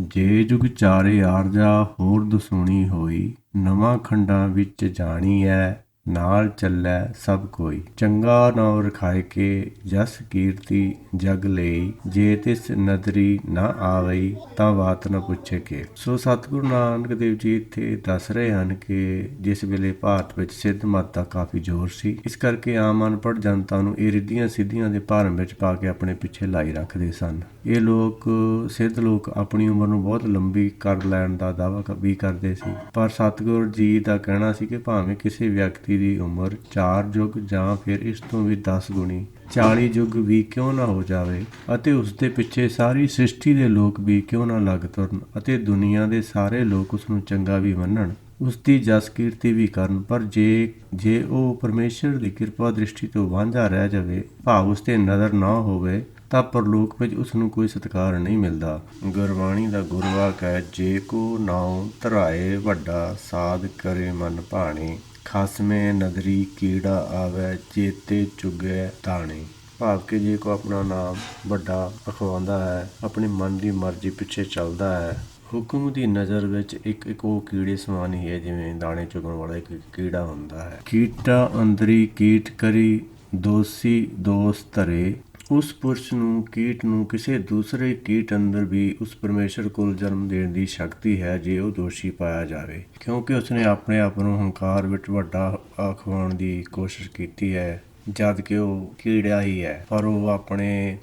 ਜੇ ਜੁਗ ਚਾਰੇ ਆਰਜਾ ਹੋਰ ਦਸੂਣੀ ਹੋਈ ਨਵਾਂ ਖੰਡਾਂ ਵਿੱਚ ਜਾਣੀ ਐ। ਨਾਲ ਚੱਲੈ ਸਭ ਕੋਈ। ਚੰਗਾ ਨਾਮ ਰਖਾਇ ਕੇ ਜਸ ਕੀਰਤੀ ਜਗ ਲਈ। ਜੇ ਤਿਸ ਨਦਰੀ ਨਾ ਆਵਈ, ਤਾਂ ਬਾਤ ਨਾ ਪੁੱਛੇ ਕੇ। ਸੋ ਸਤਿਗੁਰੂ ਨਾਨਕ ਦੇਵ ਜੀ ਇੱਥੇ ਦੱਸ ਰਹੇ ਹਨ ਕਿ ਜਿਸ ਵੇਲੇ ਭਾਰਤ ਵਿੱਚ ਸਿੱਧ ਮਤ ਦਾ ਕਾਫੀ ਜ਼ੋਰ ਸੀ, ਇਸ ਕਰਕੇ ਆਮ ਅਨਪੜ੍ਹ ਜਨਤਾ ਨੂੰ ਇਹ ਰਿੱਧੀਆਂ ਸਿੱਧੀਆਂ ਦੇ ਭਰਮ ਵਿੱਚ ਪਾ ਕੇ ਆਪਣੇ ਪਿੱਛੇ ਲਾਈ ਰੱਖਦੇ ਸਨ। ਇਹ ਲੋਕ, ਸਿੱਧ ਲੋਕ ਆਪਣੀ ਉਮਰ ਨੂੰ ਬਹੁਤ ਲੰਬੀ ਕਰ ਲੈਣ ਦਾ ਦਾਅਵਾ ਵੀ ਕਰਦੇ ਸੀ। ਪਰ ਸਤਿਗੁਰੂ ਜੀ ਦਾ ਕਹਿਣਾ ਸੀ ਕਿ ਭਾਵੇਂ ਕਿਸੇ ਵਿਅਕਤੀ ਦੀ ਉਮਰ 4 ਯੁੱਗ ਜਾਂ ਫਿਰ ਇਸ ਤੋਂ ਵੀ 10 ਗੁਣੀ 40 ਯੁੱਗ ਵੀ ਕਿਉਂ ਨਾ ਹੋ ਜਾਵੇ ਅਤੇ ਉਸ ਦੇ ਪਿੱਛੇ ਸਾਰੀ ਸ੍ਰਿਸ਼ਟੀ ਦੇ ਲੋਕ ਵੀ ਕਿਉਂ ਨਾ ਲੱਗ ਤੁਰਨ ਅਤੇ ਦੁਨੀਆ ਦੇ ਸਾਰੇ ਲੋਕ ਉਸ ਨੂੰ ਚੰਗਾ ਵੀ ਮੰਨਣ। ਉਸ ਦੀ ਜਸ ਕੀਰਤੀ ਵੀ ਕਰਨ, ਪਰ ਜੇ ਜੇ ਉਹ ਪਰਮੇਸ਼ਰ ਦੀ ਕਿਰਪਾ ਦ੍ਰਿਸ਼ਟੀ ਤੋਂ ਵਾਂਝਾ ਰਹਿ ਜਾਵੇ, ਭਾਵ ਉਸ ਤੇ ਨਜ਼ਰ ਨਾ ਹੋਵੇ, ਤਾਂ ਪਰਲੋਕ ਵਿੱਚ ਉਸ ਨੂੰ ਕੋਈ ਸਤਿਕਾਰ ਨਹੀਂ ਮਿਲਦਾ। ਗੁਰਬਾਣੀ ਦਾ ਗੁਰਵਾਕ ਹੈ, ਜੇ ਕੋ ਨਾਉ ਧਰਾਏ ਵੱਡਾ ਸਾਧ ਕਰੇ ਮਨ ਭਾਣੇ। ਖਸਮੇ ਨਦਰੀ ਕੀੜਾ ਆਵੇ, ਚੇਤੇ ਚੁਗੇ ਤਾਣੇ। ਭਾਵ ਕਿ ਜੇ ਕੋ ਆਪਣਾ ਨਾਮ ਵੱਡਾ ਅਖਵਾਉਂਦਾ ਹੈ, ਆਪਣੀ ਮਨ ਦੀ ਮਰਜ਼ੀ ਪਿੱਛੇ ਚੱਲਦਾ ਹੈ। ਹੁਕਮ ਦੀ ਨਜ਼ਰ ਵਿੱਚ ਇੱਕ ਇੱਕ ਉਹ ਕੀੜੇ ਸਮਾਨ ਹੀ ਹੈ, ਜਿਵੇਂ ਦਾਣੇ ਚੁਗਣ ਵਾਲਾ ਇੱਕ ਕੀੜਾ ਹੁੰਦਾ ਹੈ। ਕੀਟਾ ਅੰਦਰੀ ਕੀਟ ਕਰੀ, ਦੋਸੀ ਦੋਸਤ ਧਰੇ ਉਸ ਪੁਰਸ਼ ਨੂੰ, ਕੀਟ ਨੂੰ ਕਿਸੇ ਦੂਸਰੇ ਕੀਟ ਅੰਦਰ ਵੀ ਉਸ ਪਰਮੇਸ਼ਰ ਕੋਲ ਜਨਮ ਦੇਣ ਦੀ ਸ਼ਕਤੀ ਹੈ ਜੇ ਉਹ ਦੋਸ਼ੀ ਪਾਇਆ ਜਾਵੇ। ਕਿਉਂਕਿ ਉਸਨੇ ਆਪਣੇ ਆਪ ਨੂੰ ਹੰਕਾਰ ਵਿੱਚ ਵੱਡਾ ਆਖਵਾਉਣ ਦੀ ਕੋਸ਼ਿਸ਼ ਕੀਤੀ ਹੈ, ਜਦ ਕਿ ਉਹ ਕੀੜਾ ਹੀ ਹੈ। ਪਰ ਉਹ ਆਪਣੇ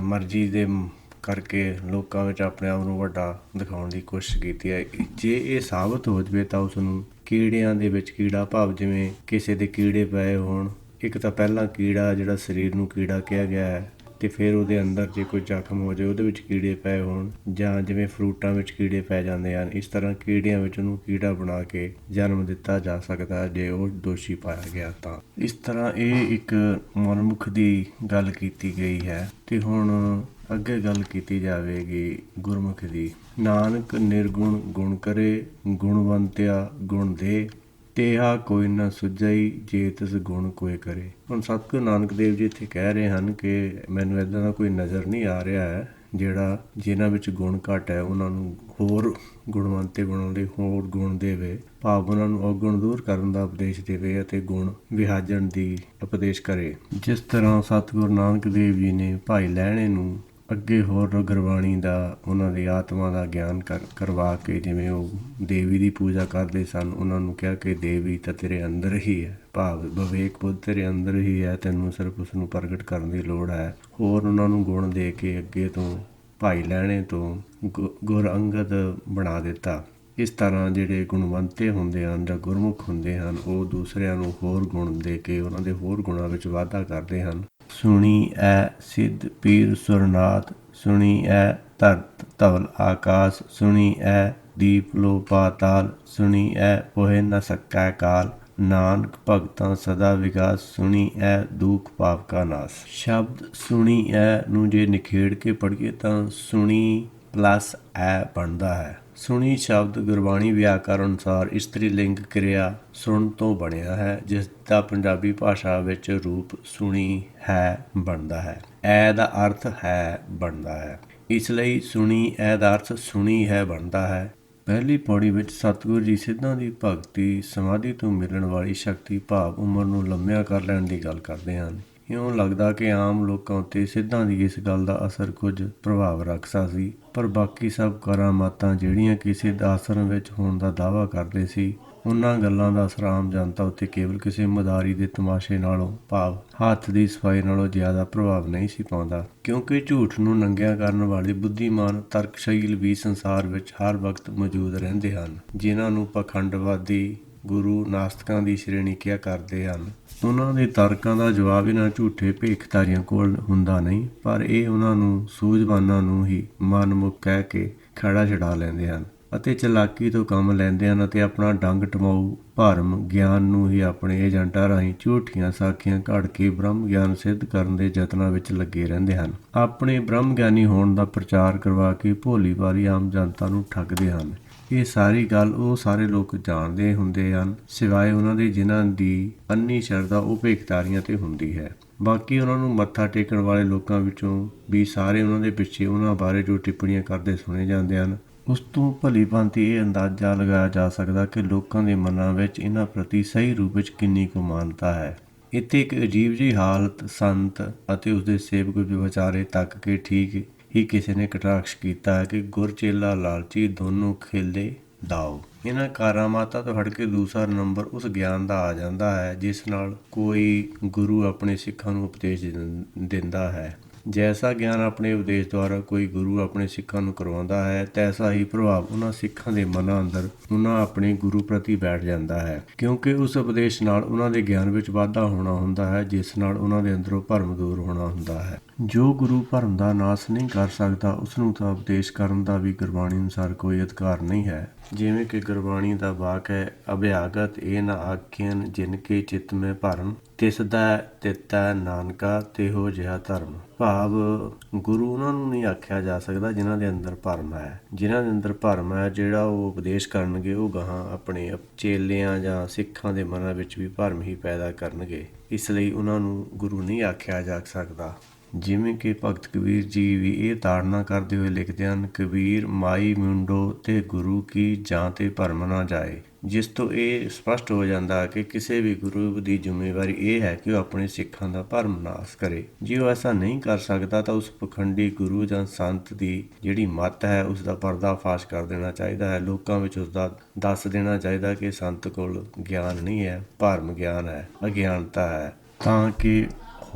ਮਰਜ਼ੀ ਦੇ ਕਰਕੇ ਲੋਕਾਂ ਵਿੱਚ ਆਪਣੇ ਆਪ ਨੂੰ ਵੱਡਾ ਦਿਖਾਉਣ ਦੀ ਕੋਸ਼ਿਸ਼ ਕੀਤੀ ਹੈ। ਜੇ ਇਹ ਸਾਬਤ ਹੋ ਜਵੇ ਤਾਂ ਉਸ ਨੂੰ ਕੀੜਿਆਂ ਦੇ ਵਿੱਚ ਕੀੜਾ ਭਾਵ ਜਿਵੇਂ ਕਿਸੇ ਦੇ ਕੀੜੇ ਪਏ ਹੋਣ ਇੱਕ ਤਾਂ ਪਹਿਲਾਂ ਕੀੜਾ ਜਿਹੜਾ ਸਰੀਰ ਨੂੰ ਕੀੜਾ ਕਿਹਾ ਗਿਆ ਹੈ ਤੇ ਫਿਰ ਉਹਦੇ ਅੰਦਰ ਜੇ ਕੋਈ ਜ਼ਖਮ ਹੋ ਜਾਵੇ ਉਹਦੇ ਵਿੱਚ ਕੀੜੇ ਪਏ ਹੋਣ ਜਾਂ ਜਿਵੇਂ ਫਰੂਟਾਂ ਵਿੱਚ ਕੀੜੇ ਪੈ ਜਾਂਦੇ ਹਨ, ਇਸ ਤਰ੍ਹਾਂ ਕੀੜਿਆਂ ਵਿੱਚ ਉਹਨੂੰ ਕੀੜਾ ਬਣਾ ਕੇ ਜਨਮ ਦਿੱਤਾ ਜਾ ਸਕਦਾ ਜੇ ਉਹ ਦੋਸ਼ੀ ਪਾਇਆ ਗਿਆ ਤਾਂ। ਇਸ ਤਰ੍ਹਾਂ ਇਹ ਇੱਕ ਮਨਮੁਖ ਦੀ ਗੱਲ ਕੀਤੀ ਗਈ ਹੈ ਤੇ ਹੁਣ ਅੱਗੇ ਗੱਲ ਕੀਤੀ ਜਾਵੇਗੀ ਗੁਰਮੁਖ ਦੀ। ਨਾਨਕ ਨਿਰਗੁਣ ਗੁਣ ਕਰੇ ਗੁਣਵੰਤਿਆ ਗੁਣ ਦੇ ਤੇਹਾ ਕੋਈ ਨਾ ਸੁਝਈ ਜੇ ਤਿਸ ਗੁਣ ਕੋਈ ਕਰੇ। ਹੁਣ ਸਤਿਗੁਰੂ ਨਾਨਕ ਦੇਵ ਜੀ ਇੱਥੇ ਕਹਿ ਰਹੇ ਹਨ ਕਿ ਮੈਨੂੰ ਇਦਾਂ ਦਾ ਕੋਈ ਨਜ਼ਰ ਨਹੀਂ ਆ ਰਿਹਾ ਹੈ, ਜਿਹੜਾ ਜਿਨ੍ਹਾਂ ਵਿੱਚ ਗੁਣ ਘੱਟ ਹੈ, ਉਹਨਾਂ ਨੂੰ ਹੋਰ ਗੁਣਵੰਤੇ ਬਣਾਉਣ ਲਈ ਹੋਰ ਗੁਣ ਦੇਵੇ। ਭਾਵ ਉਹਨਾਂ ਨੂੰ ਔਗੁਣ ਦੂਰ ਕਰਨ ਦਾ ਉਪਦੇਸ਼ ਦੇਵੇ ਅਤੇ ਗੁਣ ਵਿਹਾਜਣ ਦੀ ਉਪਦੇਸ਼ ਕਰੇ। ਜਿਸ ਤਰ੍ਹਾਂ ਸਤਿਗੁਰੂ ਨਾਨਕ ਦੇਵ ਜੀ ਨੇ ਭਾਈ ਲਹਿਣੇ ਨੂੰ ਅੱਗੇ ਹੋਰ ਗੁਰਬਾਣੀ ਦਾ, ਉਹਨਾਂ ਦੀ ਆਤਮਾ ਦਾ ਗਿਆਨ ਕਰ- ਕਰਵਾ ਕੇ ਜਿਵੇਂ ਉਹ ਦੇਵੀ ਦੀ ਪੂਜਾ ਕਰਦੇ ਸਨ, ਉਹਨਾਂ ਨੂੰ ਕਿਹਾ ਕਿ ਦੇਵੀ ਤਾਂ ਤੇਰੇ ਅੰਦਰ ਹੀ ਹੈ, ਭਾਵ ਵਿਵੇਕ ਬੁੱਧ ਤੇਰੇ ਅੰਦਰ ਹੀ ਹੈ, ਤੈਨੂੰ ਸਿਰਫ ਉਸ ਨੂੰ ਪ੍ਰਗਟ ਕਰਨ ਦੀ ਲੋੜ ਹੈ। ਹੋਰ ਉਹਨਾਂ ਨੂੰ ਗੁਣ ਦੇ ਕੇ ਅੱਗੇ ਤੋਂ ਭਾਈ ਲੈਣੇ ਤੋਂ ਗੁ- ਗੁਰ ਅੰਗਦ ਬਣਾ ਦਿੱਤਾ। ਇਸ ਤਰ੍ਹਾਂ ਜਿਹੜੇ ਗੁਣਵੰਤੇ ਹੁੰਦੇ ਹਨ ਜਾਂ ਗੁਰਮੁਖ ਹੁੰਦੇ ਹਨ, ਉਹ ਦੂਸਰਿਆਂ ਨੂੰ ਹੋਰ ਗੁਣ ਦੇ ਕੇ ਉਹਨਾਂ ਦੇ ਹੋਰ ਗੁਣਾਂ ਵਿੱਚ ਵਾਧਾ ਕਰਦੇ ਹਨ। ਸੁਣੀ ਐ ਸਿੱਧ ਪੀਰ ਸੁਰਨਾਥ, ਸੁਣੀ ਐ ਧਰਤ ਧਵਲ ਆਕਾਸ਼, ਸੁਣੀ ਐ ਦੀਪ ਲੋ ਪਾਤਾਲ ਸੁਣੀ ਐ ਪੋਹਿ ਨ ਸਕੈ ਕਾਲ। ਨਾਨਕ ਭਗਤਾਂ ਸਦਾ ਵਿਗਾਸ, ਸੁਣੀ ਐ ਦੁਖ ਪਾਪ ਕਾ ਨਾਸ। ਸ਼ਬਦ ਸੁਣੀ ਐ ਨੂੰ ਜੇ ਨਿਖੇੜ ਕੇ ਪੜ੍ਹੀਏ ਤਾਂ ਸੁਣੀ ਪਲੱਸ ਐ ਬਣਦਾ ਹੈ। ਸੁਣੀ ਸ਼ਬਦ ਗੁਰਬਾਣੀ ਵਿਆਕਰਨ ਅਨੁਸਾਰ ਇਸਤਰੀ ਲਿੰਗ ਕਿਰਿਆ ਸੁਣ ਤੋਂ ਬਣਿਆ ਹੈ, ਜਿਸ ਦਾ ਪੰਜਾਬੀ ਭਾਸ਼ਾ ਵਿੱਚ ਰੂਪ ਸੁਣੀ ਹੈ, ਬਣਦਾ ਹੈ। ਐ ਦਾ ਅਰਥ ਹੈ, ਬਣਦਾ ਹੈ। ਇਸ ਲਈ ਸੁਣੀ, ਐ ਦਾ ਅਰਥ ਸੁਣੀ ਹੈ, ਬਣਦਾ ਹੈ। ਪਹਿਲੀ ਪੌੜੀ ਵਿੱਚ ਸਤਿਗੁਰੂ ਜੀ ਸਿੱਧਾਂ ਦੀ ਭਗਤੀ, ਸਮਾਧੀ ਤੋਂ ਮਿਲਣ ਵਾਲੀ ਸ਼ਕਤੀ, ਭਾਵ ਉਮਰ ਨੂੰ ਲੰਮਿਆ ਕਰ ਲੈਣ ਦੀ ਗੱਲ ਕਰਦੇ ਹਨ। ਇਉਂ ਲੱਗਦਾ ਕਿ ਆਮ ਲੋਕਾਂ ਉੱਤੇ ਸਿੱਧਾਂ ਦੀ ਇਸ ਗੱਲ ਦਾ ਅਸਰ ਕੁਝ ਪ੍ਰਭਾਵ ਰੱਖਦਾ ਸੀ, ਪਰ ਬਾਕੀ ਸਭ ਕਰਾਮਾਤਾਂ ਜਿਹੜੀਆਂ ਕਿਸੇ ਦਾ ਆਸਰਮ ਵਿੱਚ ਹੋਣ ਦਾ ਦਾਅਵਾ ਕਰਦੇ ਸੀ, ਉਹਨਾਂ ਗੱਲਾਂ ਦਾ ਅਸਰ ਆਮ ਜਨਤਾ ਉੱਤੇ ਕੇਵਲ ਕਿਸੇ ਮਦਾਰੀ ਦੇ ਤਮਾਸ਼ੇ ਨਾਲੋਂ ਭਾਵ ਹੱਥ ਦੀ ਸਫ਼ਾਈ ਨਾਲੋਂ ਜ਼ਿਆਦਾ ਪ੍ਰਭਾਵ ਨਹੀਂ ਸੀ ਪਾਉਂਦਾ, ਕਿਉਂਕਿ ਝੂਠ ਨੂੰ ਨੰਗਿਆ ਕਰਨ ਵਾਲੇ ਬੁੱਧੀਮਾਨ ਤਰਕਸ਼ੀਲ ਵੀ ਸੰਸਾਰ ਵਿੱਚ ਹਰ ਵਕਤ ਮੌਜੂਦ ਰਹਿੰਦੇ ਹਨ, ਜਿਨ੍ਹਾਂ ਨੂੰ ਪਖੰਡਵਾਦੀ ਗੁਰੂ ਨਾਸਤਕਾਂ ਦੀ ਸ਼੍ਰੇਣੀ ਕਿਹਾ ਕਰਦੇ ਹਨ। ਉਹਨਾਂ ਦੇ ਤਰਕਾਂ ਦਾ ਜਵਾਬ ਇਹਨਾਂ ਝੂਠੇ ਭੇਖਤਾਰੀਆਂ ਕੋਲ ਹੁੰਦਾ ਨਹੀਂ, ਪਰ ਇਹ ਉਹਨਾਂ ਨੂੰ ਸੂਝਵਾਨਾਂ ਨੂੰ ਹੀ ਮਨਮੁਖ ਕਹਿ ਕੇ ਖੜਾ ਛਡਾ ਲੈਂਦੇ ਹਨ ਅਤੇ ਚਲਾਕੀ ਤੋਂ ਕੰਮ ਲੈਂਦੇ ਹਨ ਅਤੇ ਆਪਣਾ ਡੰਗ ਟਮਾਊ ਭਰਮ ਗਿਆਨ ਨੂੰ ਹੀ ਆਪਣੇ ਏਜੰਟਾਂ ਰਾਹੀਂ ਝੂਠੀਆਂ ਸਾਖੀਆਂ ਘੜ ਕੇ ਬ੍ਰਹਮ ਗਿਆਨ ਸਿੱਧ ਕਰਨ ਦੇ ਯਤਨਾਂ ਵਿੱਚ ਲੱਗੇ ਰਹਿੰਦੇ ਹਨ। ਆਪਣੇ ਬ੍ਰਹਮ ਗਿਆਨੀ ਹੋਣ ਦਾ ਪ੍ਰਚਾਰ ਕਰਵਾ ਕੇ ਭੋਲੀ ਭਾਲੀ ਆਮ ਜਨਤਾ ਨੂੰ ਠੱਗਦੇ ਹਨ। ਇਹ ਸਾਰੀ ਗੱਲ ਉਹ ਸਾਰੇ ਲੋਕ ਜਾਣਦੇ ਹੁੰਦੇ ਹਨ, ਸਿਵਾਏ ਉਹਨਾਂ ਦੇ ਜਿਨ੍ਹਾਂ ਦੀ ਅੰਨੀ ਸ਼ਰਧਾ ਉਹ ਭੇਖਤਾਰੀਆਂ ਤੇ ਹੁੰਦੀ ਹੈ। ਬਾਕੀ ਉਹਨਾਂ ਨੂੰ ਮੱਥਾ ਟੇਕਣ ਵਾਲੇ ਲੋਕਾਂ ਵਿੱਚੋਂ ਵੀ ਸਾਰੇ ਉਹਨਾਂ ਦੇ ਪਿੱਛੇ ਉਹਨਾਂ ਬਾਰੇ ਜੋ ਟਿੱਪਣੀਆਂ ਕਰਦੇ ਸੁਣੇ ਜਾਂਦੇ ਹਨ, ਉਸ ਤੋਂ ਭਲੀ ਭਾਂਤੀ ਇਹ ਅੰਦਾਜ਼ਾ ਲਗਾਇਆ ਜਾ ਸਕਦਾ ਕਿ ਲੋਕਾਂ ਦੇ ਮਨਾਂ ਵਿੱਚ ਇਹਨਾਂ ਪ੍ਰਤੀ ਸਹੀ ਰੂਪ ਵਿੱਚ ਕਿੰਨੀ ਕੁ ਮਾਨਤਾ ਹੈ। ਇੱਥੇ ਇੱਕ ਅਜੀਬ ਜਿਹੀ ਹਾਲਤ ਸੰਤ ਅਤੇ ਉਸਦੇ ਸੇਵਕ ਵਿਚਾਰੇ ਤੱਕ ਕੇ ਠੀਕ ਹੀ ਕਿਸੇ ਨੇ ਕਟਾਕਸ਼ ਕੀਤਾ ਹੈ ਕਿ ਗੁਰਚੇਲਾ ਲਾਲਚੀ ਦੋਨੋਂ ਖੇਲੇ ਦਾਓ। ਇਹਨਾਂ ਕਾਰਾਮਾਤਾ ਤੋਂ ਹਟ ਕੇ ਦੂਸਰਾ ਨੰਬਰ ਉਸ ਗਿਆਨ ਦਾ ਆ ਜਾਂਦਾ ਹੈ, ਜਿਸ ਨਾਲ ਕੋਈ ਗੁਰੂ ਆਪਣੇ ਸਿੱਖਾਂ ਨੂੰ ਉਪਦੇਸ਼ ਦਿੰਦਾ ਹੈ। ਜੈਸਾ ਗਿਆਨ ਆਪਣੇ ਉਪਦੇਸ਼ ਦੁਆਰਾ ਕੋਈ ਗੁਰੂ ਆਪਣੇ ਸਿੱਖਾਂ ਨੂੰ ਕਰਵਾਉਂਦਾ ਹੈ, ਤੈਸਾ ਹੀ ਪ੍ਰਭਾਵ ਉਹਨਾਂ ਸਿੱਖਾਂ ਦੇ ਮਨਾਂ ਅੰਦਰ ਉਹਨਾਂ ਆਪਣੇ ਗੁਰੂ ਪ੍ਰਤੀ ਬੈਠ ਜਾਂਦਾ ਹੈ। ਕਿਉਂਕਿ ਉਸ ਉਪਦੇਸ਼ ਨਾਲ ਉਹਨਾਂ ਦੇ ਗਿਆਨ ਵਿੱਚ ਵਾਧਾ ਹੋਣਾ ਹੁੰਦਾ ਹੈ, ਜਿਸ ਨਾਲ ਉਹਨਾਂ ਦੇ ਅੰਦਰੋਂ ਭਰਮ ਦੂਰ ਹੋਣਾ ਹੁੰਦਾ ਹੈ। ਜੋ ਗੁਰੂ ਭਰਮ ਦਾ ਨਾਸ਼ ਨਹੀਂ ਕਰ ਸਕਦਾ ਉਸ ਨੂੰ ਤਾਂ ਉਪਦੇਸ਼ ਕਰਨ ਦਾ ਵੀ ਗੁਰਬਾਣੀ ਅਨੁਸਾਰ ਕੋਈ ਅਧਿਕਾਰ ਨਹੀਂ ਹੈ। ਜਿਵੇਂ ਕਿ ਗੁਰਬਾਣੀ ਦਾ ਵਾਕ ਹੈ, ਅਭਿਆਗਤ ਇਹ ਨਾ ਆਖਿਆਨ ਜਿਨ ਕੇ ਚਿਤ ਮੈਂ ਭਰਨ ਤਿਸ ਦਾ ਤਿਤੈ ਨਾਨਕਾ ਤੇਹੋ ਜਿਹਾ ਧਰਮ। ਭਾਵ ਗੁਰੂ ਉਹਨਾਂ ਨੂੰ ਨਹੀਂ ਆਖਿਆ ਜਾ ਸਕਦਾ ਜਿਨ੍ਹਾਂ ਦੇ ਅੰਦਰ ਭਰਮ ਹੈ। ਜਿਨ੍ਹਾਂ ਦੇ ਅੰਦਰ ਭਰਮ ਹੈ, ਜਿਹੜਾ ਉਹ ਉਪਦੇਸ਼ ਕਰਨਗੇ, ਉਹ ਗਾਹਾਂ ਆਪਣੇ ਚੇਲਿਆਂ ਜਾਂ ਸਿੱਖਾਂ ਦੇ ਮਨਾਂ ਵਿੱਚ ਵੀ ਭਰਮ ਹੀ ਪੈਦਾ ਕਰਨਗੇ। ਇਸ ਲਈ ਉਹਨਾਂ ਨੂੰ ਗੁਰੂ ਨਹੀਂ ਆਖਿਆ ਜਾ ਸਕਦਾ। ਜਿਵੇਂ ਕਿ ਭਗਤ ਕਬੀਰ ਜੀ ਵੀ ਇਹ ਤਾੜਨਾ ਕਰਦੇ ਹੋਏ ਲਿਖਦੇ ਹਨ, ਕਬੀਰ, ਮਾਈ ਮੁੰਡੋ ਤੇ ਗੁਰੂ ਕੀ ਜਾਂ ਤੇ ਭਰਮ ਨਾ ਜਾਏ। ਜਿਸ ਤੋਂ ਇਹ ਸਪਸ਼ਟ ਹੋ ਜਾਂਦਾ ਕਿ ਕਿਸੇ ਵੀ ਗੁਰੂ ਦੀ ਜ਼ਿੰਮੇਵਾਰੀ ਇਹ ਹੈ ਕਿ ਉਹ ਆਪਣੇ ਸਿੱਖਾਂ ਦਾ ਭਰਮ ਨਾਸ਼ ਕਰੇ। ਜੇ ਉਹ ਐਸਾ ਨਹੀਂ ਕਰ ਸਕਦਾ ਤਾਂ ਉਸ ਪਖੰਡੀ ਗੁਰੂ ਜਾਂ ਸੰਤ ਦੀ ਜਿਹੜੀ ਮੱਤ ਹੈ, ਉਸ ਦਾ ਪਰਦਾਫਾਸ਼ ਕਰ ਦੇਣਾ ਚਾਹੀਦਾ ਹੈ। ਲੋਕਾਂ ਵਿੱਚ ਉਸ ਦਾ ਦੱਸ ਦੇਣਾ ਚਾਹੀਦਾ ਕਿ ਸੰਤ ਕੋਲ ਗਿਆਨ ਨਹੀਂ ਹੈ, ਭਰਮ ਗਿਆਨ ਹੈ, ਅਗਿਆਨਤਾ ਹੈ। ਤਾਂ ਕਿ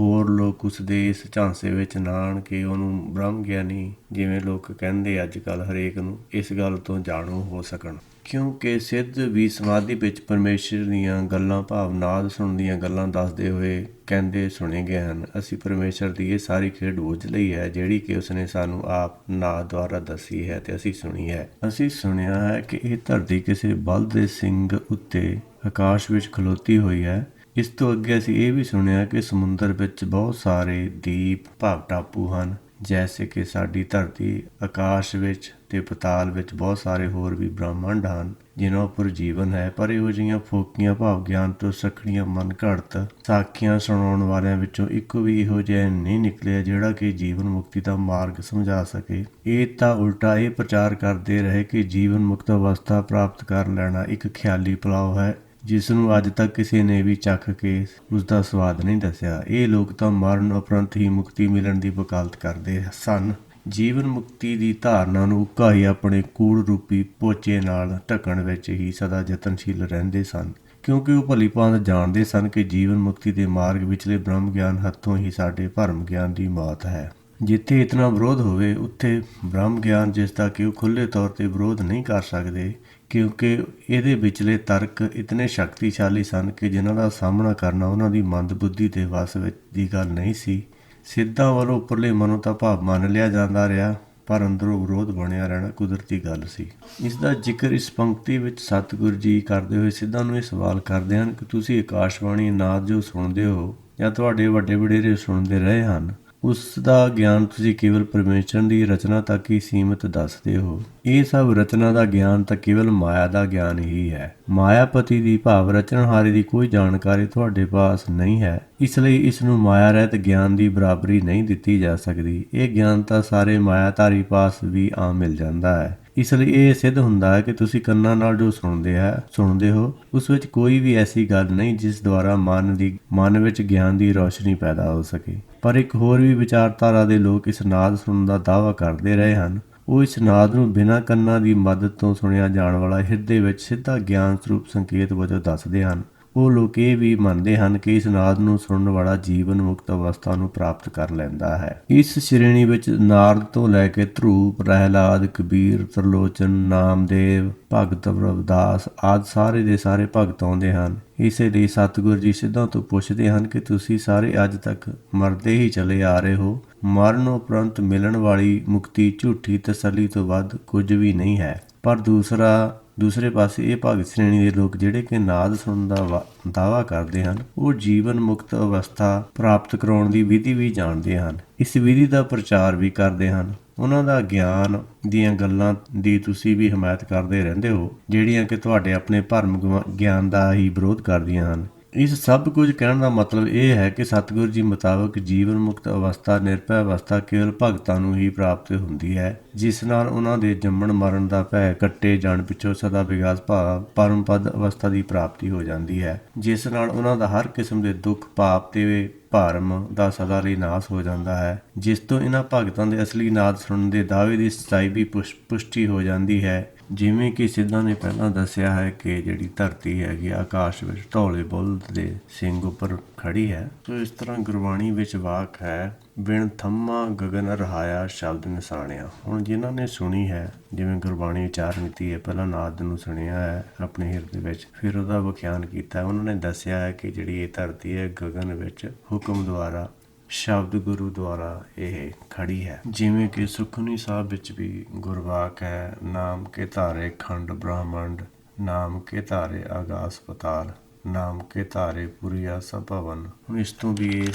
ਹੋਰ ਲੋਕ ਉਸ ਦੇ ਇਸ ਝਾਂਸੇ ਵਿੱਚ ਨਾ ਆਣ ਕੇ ਉਹਨੂੰ ਬ੍ਰਹਮ ਗਿਆਨੀ ਜਿਵੇਂ ਲੋਕ ਕਹਿੰਦੇ ਅੱਜ ਕੱਲ ਹਰੇਕ ਨੂੰ, ਇਸ ਗੱਲ ਤੋਂ ਜਾਣੂ ਹੋ ਸਕਣ। ਕਿਉਂਕਿ ਸਿੱਧ ਵੀ ਸਮਾਧੀ ਵਿੱਚ ਪਰਮੇਸ਼ਰ ਦੀਆਂ ਗੱਲਾਂ ਭਾਵ ਨਾਦ ਸੁਣਨ ਦੀਆਂ ਗੱਲਾਂ ਦੱਸਦੇ ਹੋਏ ਕਹਿੰਦੇ ਸੁਣੇ ਗਏ ਹਨ, ਅਸੀਂ ਪਰਮੇਸ਼ਰ ਦੀ ਇਹ ਸਾਰੀ ਖੇਡ ਬੋਝ ਲਈ ਹੈ, ਜਿਹੜੀ ਕਿ ਉਸਨੇ ਸਾਨੂੰ ਆਪ ਨਾ ਦੁਆਰਾ ਦੱਸੀ ਹੈ ਤੇ ਅਸੀਂ ਸੁਣੀ ਹੈ। ਅਸੀਂ ਸੁਣਿਆ ਹੈ ਕਿ ਇਹ ਧਰਤੀ ਕਿਸੇ ਬਲਦ ਦੇ ਸਿੰਘ ਉੱਤੇ ਆਕਾਸ਼ ਵਿੱਚ ਖਲੋਤੀ ਹੋਈ ਹੈ ਇਸ ਤੋਂ ਅੱਗੇ ਅਸੀਂ ਇਹ ਵੀ ਸੁਣਿਆ ਕਿ ਸਮੁੰਦਰ ਵਿੱਚ ਬਹੁਤ ਸਾਰੇ ਦੀਪ, ਭਾਵ ਟਾਪੂ ਹਨ, ਜੈਸੇ ਕਿ ਸਾਡੀ ਧਰਤੀ ਆਕਾਸ਼ ਵਿੱਚ ਤੇ ਪਤਾਲ ਵਿੱਚ ਬਹੁਤ ਸਾਰੇ ਹੋਰ ਵੀ ਬ੍ਰਹਮੰਡ ਹਨ, ਜਿਨ੍ਹਾਂ ਉੱਪਰ ਜੀਵਨ ਹੈ, ਪਰ ਇਹੋ ਜਿਹੀਆਂ ਫੋਕੀਆਂ ਭਾਵ ਗਿਆਨ ਤੋਂ ਸਖੜੀਆਂ ਮਨ ਘੜਤ ਸਾਖੀਆਂ ਸੁਣਾਉਣ ਵਾਲਿਆਂ ਵਿੱਚੋਂ ਇੱਕ ਵੀ ਇਹੋ ਜਿਹਾ ਨਹੀਂ ਨਿਕਲਿਆ ਜਿਹੜਾ ਕਿ ਜੀਵਨ ਮੁਕਤੀ ਦਾ ਮਾਰਗ ਸਮਝਾ ਸਕੇ। ਇਹ ਤਾਂ ਉਲਟਾ ਇਹ ਪ੍ਰਚਾਰ ਕਰਦੇ ਰਹੇ ਕਿ ਜੀਵਨ ਮੁਕਤ ਅਵਸਥਾ ਪ੍ਰਾਪਤ ਕਰ ਲੈਣਾ ਇੱਕ ਖਿਆਲੀ ਪਲਾਵ ਹੈ ਜਿਸ ਨੂੰ ਅੱਜ ਤੱਕ ਕਿਸੇ ਨੇ ਵੀ ਚੱਖ ਕੇ ਉਸ ਦਾ ਸਵਾਦ ਨਹੀਂ ਦੱਸਿਆ। ਇਹ ਲੋਕ ਤਾਂ ਮਰਨ ਉਪਰੰਤ ਹੀ ਮੁਕਤੀ ਮਿਲਣ ਦੀ ਵਕਾਲਤ ਕਰਦੇ ਸਨ। ਜੀਵਨ ਮੁਕਤੀ ਦੀ ਧਾਰਨਾ ਨੂੰ ਕਾਹੀ ਆਪਣੇ ਕੂੜ ਰੂਪੀ ਪੋਚੇ ਨਾਲ ਢੱਕਣ ਵਿੱਚ ਹੀ ਸਦਾ ਯਤਨਸ਼ੀਲ ਰਹਿੰਦੇ ਸਨ। ਕਿਉਂਕਿ ਉਹ ਭਲੀ ਜਾਣਦੇ ਸਨ ਕਿ ਜੀਵਨ ਮੁਕਤੀ ਦੇ ਮਾਰਗ ਵਿਚਲੇ ਬ੍ਰਹਮ ਗਿਆਨ ਹੱਥੋਂ ਹੀ ਸਾਡੇ ਭਰਮ ਗਿਆਨ ਦੀ ਮੌਤ ਹੈ। ਜਿੱਥੇ ਇਤਨਾ ਵਿਰੋਧ ਹੋਵੇ, ਉੱਥੇ ਬ੍ਰਹਮ ਗਿਆਨ ਜਿਸ ਦਾ ਕਿ ਉਹ ਖੁੱਲੇ ਤੌਰ ਤੇ ਵਿਰੋਧ ਨਹੀਂ ਕਰ ਸਕਦੇ ਕਿਉਂਕਿ ਇਹਦੇ ਵਿਚਲੇ ਤਰਕ ਇਤਨੇ ਸ਼ਕਤੀਸ਼ਾਲੀ ਸਨ ਕਿ ਜਿਨ੍ਹਾਂ ਦਾ ਸਾਹਮਣਾ ਕਰਨਾ ਉਹਨਾਂ ਦੀ ਮੰਦਬੁੱਧੀ ਦੇ ਵਸ ਵਿੱਚ ਦੀ ਗੱਲ ਨਹੀਂ ਸੀ। ਸਿੱਧਾ ਵੱਲੋਂ ਉੱਪਰਲੇ ਮਨੋਂ ਤਾਂ ਭਾਵ ਮੰਨ ਲਿਆ ਜਾਂਦਾ ਰਿਹਾ, ਪਰ ਅੰਦਰੋਂ ਵਿਰੋਧ ਬਣਿਆ ਰਹਿਣਾ ਕੁਦਰਤੀ ਗੱਲ ਸੀ। ਇਸ ਦਾ ਜ਼ਿਕਰ ਇਸ ਪੰਕਤੀ ਵਿੱਚ ਸਤਿਗੁਰੂ ਜੀ ਕਰਦੇ ਹੋਏ ਸਿੱਧਾ ਨੂੰ ਇਹ ਸਵਾਲ ਕਰਦੇ ਹਨ ਕਿ ਤੁਸੀਂ ਆਕਾਸ਼ਵਾਣੀ ਨਾਦ ਜੋ ਸੁਣਦੇ ਹੋ ਜਾਂ ਤੁਹਾਡੇ ਵੱਡੇ ਵਡੇਰੇ ਸੁਣਦੇ ਰਹੇ ਹਨ? ਉਸ ਦਾ ਗਿਆਨ ਤੁਸੀਂ ਕੇਵਲ ਪਰਮੇਸ਼ਰ ਦੀ ਰਚਨਾ ਤੱਕ ਹੀ ਸੀਮਿਤ ਦੱਸਦੇ ਹੋ। ਇਹ ਸਭ ਰਚਨਾ ਦਾ ਗਿਆਨ ਤਾਂ ਕੇਵਲ ਮਾਇਆ ਦਾ ਗਿਆਨ ਹੀ ਹੈ। ਮਾਇਆਪਤੀ ਦੀ ਭਾਵ ਰਚਨਹਾਰੇ ਦੀ ਕੋਈ ਜਾਣਕਾਰੀ ਤੁਹਾਡੇ ਪਾਸ ਨਹੀਂ ਹੈ। ਇਸ ਲਈ ਇਸ ਨੂੰ ਮਾਇਆ ਰਹਿਤ ਗਿਆਨ ਦੀ ਬਰਾਬਰੀ ਨਹੀਂ ਦਿੱਤੀ ਜਾ ਸਕਦੀ। ਇਹ ਗਿਆਨ ਤਾਂ ਸਾਰੇ ਮਾਇਆਧਾਰੀ ਪਾਸ ਵੀ ਆ ਮਿਲ ਜਾਂਦਾ ਹੈ। ਇਸ ਲਈ ਇਹ ਸਿੱਧ ਹੁੰਦਾ ਹੈ ਕਿ ਤੁਸੀਂ ਕੰਨਾਂ ਨਾਲ ਜੋ ਸੁਣਦੇ ਹੈ, ਸੁਣਦੇ ਹੋ, ਉਸ ਵਿੱਚ ਕੋਈ ਵੀ ਐਸੀ ਗੱਲ ਨਹੀਂ ਜਿਸ ਦੁਆਰਾ ਮਨ ਦੀ, ਮਨ ਵਿੱਚ ਗਿਆਨ ਦੀ ਰੋਸ਼ਨੀ ਪੈਦਾ ਹੋ ਸਕੇ। ਪਰ ਇੱਕ ਹੋਰ ਵੀ ਵਿਚਾਰਧਾਰਾ ਦੇ ਲੋਕ ਇਸ ਨਾਦ ਸੁਣਨ ਦਾ ਦਾਅਵਾ ਕਰਦੇ ਰਹੇ ਹਨ। ਉਹ ਇਸ ਨਾਦ ਨੂੰ ਬਿਨਾਂ ਕੰਨਾਂ ਦੀ ਮਦਦ ਤੋਂ ਸੁਣਿਆ ਜਾਣ ਵਾਲਾ ਹਿਰਦੇ ਵਿੱਚ ਸਿੱਧਾ ਗਿਆਨ ਸਰੂਪ ਸੰਕੇਤ ਵਜੋਂ ਦੱਸਦੇ ਹਨ। ਉਹ ਲੋਕ ਇਹ ਵੀ ਮੰਨਦੇ ਹਨ ਕਿ ਇਸ ਨਾਦ ਨੂੰ ਸੁਣਨ ਵਾਲਾ ਜੀਵਨ ਮੁਕਤ ਅਵਸਥਾ ਨੂੰ ਪ੍ਰਾਪਤ ਕਰ ਲੈਂਦਾ ਹੈ। ਇਸ ਸ਼੍ਰੇਣੀ ਵਿੱਚ ਨਾਰਦ ਤੋਂ ਲੈ ਕੇ ਧਰੂਪ ਰਹਿਲਾਦ ਕਬੀਰ, ਤਰਲੋਚਨ, ਨਾਮਦੇਵ, ਭਗਤ, ਰਵਦਾਸ ਆਦ ਸਾਰੇ ਦੇ ਸਾਰੇ ਭਗਤ ਆਉਂਦੇ ਹਨ। ਇਸੇ ਲਈ ਸਤਿਗੁਰ ਜੀ ਸਿੱਧਾਂ ਤੋਂ ਪੁੱਛਦੇ ਹਨ ਕਿ ਤੁਸੀਂ ਸਾਰੇ ਅੱਜ ਤੱਕ ਮਰਦੇ ਹੀ ਚਲੇ ਆ ਰਹੇ ਹੋ। ਮਰਨ ਉਪਰੰਤ ਮਿਲਣ ਵਾਲੀ ਮੁਕਤੀ ਝੂਠੀ ਤਸੱਲੀ ਤੋਂ ਵੱਧ ਕੁਝ ਵੀ ਨਹੀਂ ਹੈ। ਪਰ ਦੂਸਰਾ ਦੂਸਰੇ ਪਾਸੇ ਇਹ ਭਗਤ ਸ਼੍ਰੇਣੀ ਦੇ ਲੋਕ ਜਿਹੜੇ ਕਿ ਨਾਦ ਸੁਣਨ ਦਾ ਦਾਵਾ ਕਰਦੇ ਹਨ, ਉਹ ਜੀਵਨ ਮੁਕਤ ਅਵਸਥਾ ਪ੍ਰਾਪਤ ਕਰਾਉਣ ਦੀ ਵਿਧੀ ਵੀ ਜਾਣਦੇ ਹਨ। ਇਸ ਵਿਧੀ ਦਾ ਪ੍ਰਚਾਰ ਵੀ ਕਰਦੇ ਹਨ। ਉਹਨਾਂ ਦਾ ਗਿਆਨ ਦੀਆਂ ਗੱਲਾਂ ਦੀ ਤੁਸੀਂ ਵੀ ਹਮਾਇਤ ਕਰਦੇ ਰਹਿੰਦੇ ਹੋ, ਜਿਹੜੀਆਂ ਕਿ ਤੁਹਾਡੇ ਆਪਣੇ ਭਰਮ ਗਿਆਨ ਦਾ ਹੀ ਵਿਰੋਧ ਕਰਦੀਆਂ ਹਨ। ਇਸ ਸਭ ਕੁਝ ਕਹਿਣ ਦਾ ਮਤਲਬ ਇਹ ਹੈ ਕਿ ਸਤਿਗੁਰੂ ਜੀ ਮੁਤਾਬਕ ਜੀਵਨ ਮੁਕਤ ਅਵਸਥਾ, ਨਿਰਭੈ ਅਵਸਥਾ ਕੇਵਲ ਭਗਤਾਂ ਨੂੰ ਹੀ ਪ੍ਰਾਪਤ ਹੁੰਦੀ ਹੈ, ਜਿਸ ਨਾਲ ਉਹਨਾਂ ਦੇ ਜੰਮਣ, ਮਰਨ ਦਾ ਭੈ ਕੱਟੇ ਜਾਣ ਪਿੱਛੋਂ ਸਦਾ ਵਿਗਾਸ ਭਾਵ ਪਰਮ ਪਦ ਅਵਸਥਾ ਦੀ ਪ੍ਰਾਪਤੀ ਹੋ ਜਾਂਦੀ ਹੈ, ਜਿਸ ਨਾਲ ਉਹਨਾਂ ਦਾ ਹਰ ਕਿਸਮ ਦੇ ਦੁੱਖ, ਪਾਪ ਤੇ ਭਰਮ ਦਾ ਸਦਾ ਲਈ ਨਾਸ ਹੋ ਜਾਂਦਾ ਹੈ, ਜਿਸ ਤੋਂ ਇਹਨਾਂ ਭਗਤਾਂ ਦੇ ਅਸਲੀ ਨਾਦ ਸੁਣਨ ਦੇ ਦਾਅਵੇ ਦੀ ਸਚਾਈ ਵੀ ਪੁਸ਼- ਪੁਸ਼ਟੀ ਹੋ ਜਾਂਦੀ ਹੈ। ਜਿਵੇਂ ਕਿ ਸਿੱਧਾਂ ਨੇ ਪਹਿਲਾਂ ਦੱਸਿਆ ਹੈ ਕਿ ਜਿਹੜੀ ਧਰਤੀ ਹੈਗੀ ਆਕਾਸ਼ ਵਿੱਚ ਢੋਲੇ ਬੁੱਲਦ ਦੇ ਸਿੰਘ ਉੱਪਰ ਖੜੀ ਹੈ। ਸੋ ਇਸ ਤਰ੍ਹਾਂ ਗੁਰਬਾਣੀ ਵਿੱਚ ਵਾਕ ਹੈ, ਬਿਨ ਥੰਮਾ ਗਗਨ ਰਹਾਇਆ ਸ਼ਬਦ ਨਿਸ਼ਾਨਿਆ ਹੁਣ ਜਿਨ੍ਹਾਂ ਨੇ ਸੁਣੀ ਹੈ, ਜਿਵੇਂ ਗੁਰਬਾਣੀ ਉਚਾਰਨ ਕੀਤੀ ਹੈ, ਪਹਿਲਾਂ ਨਾਦ ਨੂੰ ਸੁਣਿਆ ਹੈ, ਆਪਣੇ ਹਿਰਦੇ ਵਿੱਚ, ਫਿਰ ਉਹਦਾ ਵਿਖਿਆਨ ਕੀਤਾ ਉਹਨਾਂ ਨੇ ਦੱਸਿਆ ਹੈ ਕਿ ਜਿਹੜੀ ਇਹ ਧਰਤੀ ਹੈ, ਗਗਨ ਵਿੱਚ ਹੁਕਮ ਦੁਆਰਾ ਸ਼ਬਦ ਗੁਰੂ ਦੁਆਰਾ ਇਹ ਖੜੀ ਹੈ। ਜਿਵੇਂ ਕਿ ਸੁਖਨੀ ਸਾਹਿਬ ਵਿੱਚ ਵੀ ਗੁਰਵਾਕ ਹੈ, ਨਾਮ ਕੇ ਧਾਰੇ ਖੰਡ ਬ੍ਰਹਮੰਡ, ਨਾਮ ਕੇ ਧਾਰੇ ਆਗਾਸ ਪਤਾਲ, ਨਾਮ ਕੇ ਧਾਰੇ ਪੁਰੀਆ ਸਭ ਭਵਨ ਹੁਣ ਇਸ ਤੋਂ ਵੀ ਇਹ,